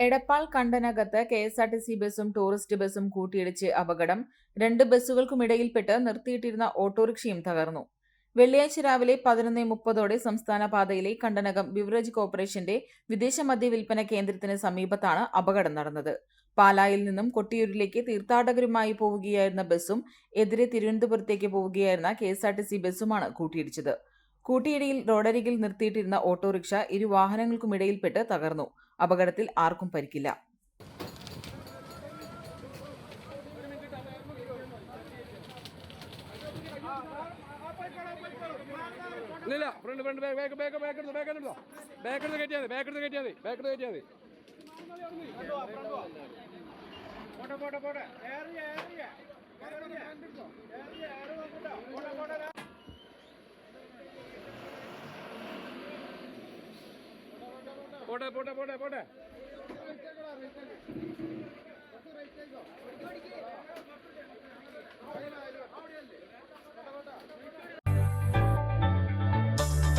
Edappal കണ്ടനകത്ത് K S R T C ബസും tourist ബസ്സും കൂട്ടിയിടിച്ച് അപകടം. രണ്ട് ബസ്സുകൾക്കുമിടയിൽപ്പെട്ട് നിർത്തിയിട്ടിരുന്ന ഓട്ടോറിക്ഷയും തകർന്നു. വെള്ളിയാഴ്ച രാവിലെ പതിനൊന്ന് മുപ്പതോടെ സംസ്ഥാന പാതയിലെ കണ്ടനകം ബിവറേജ് കോർപ്പറേഷന്റെ വിദേശ മദ്യ വിൽപ്പന കേന്ദ്രത്തിന് സമീപത്താണ് അപകടം നടന്നത്. പാലായിൽ നിന്നും കൊട്ടിയൂരിലേക്ക് തീർത്ഥാടകരുമായി പോവുകയായിരുന്ന ബസ്സും എതിരെ തിരുവനന്തപുരത്തേക്ക് പോവുകയായിരുന്ന K S R T C ബസ്സുമാണ് കൂട്ടിയിടിച്ചത്. കൂട്ടിയിടിയിൽ റോഡരികിൽ നിർത്തിയിട്ടിരുന്ന ഓട്ടോറിക്ഷ ഇരു വാഹനങ്ങൾക്കുമിടയിൽപ്പെട്ട് തകർന്നു. അപകടത്തിൽ ആർക്കും പരിക്കില്ല. ഇല്ല front front back back back back എടുത്തോ ബാക്ക് എടുത്തോ. ബാക്ക് എടുത്ത് കയറ്റിയാൽ മതി ബാക്ക് എടുത്ത് കയറ്റിയാൽ മതി ബാക്ക് എടുത്ത് കയറ്റിയാൽ മതി. പോട്ടെ പോട്ടെ പോട്ടെ. പോട്ടെ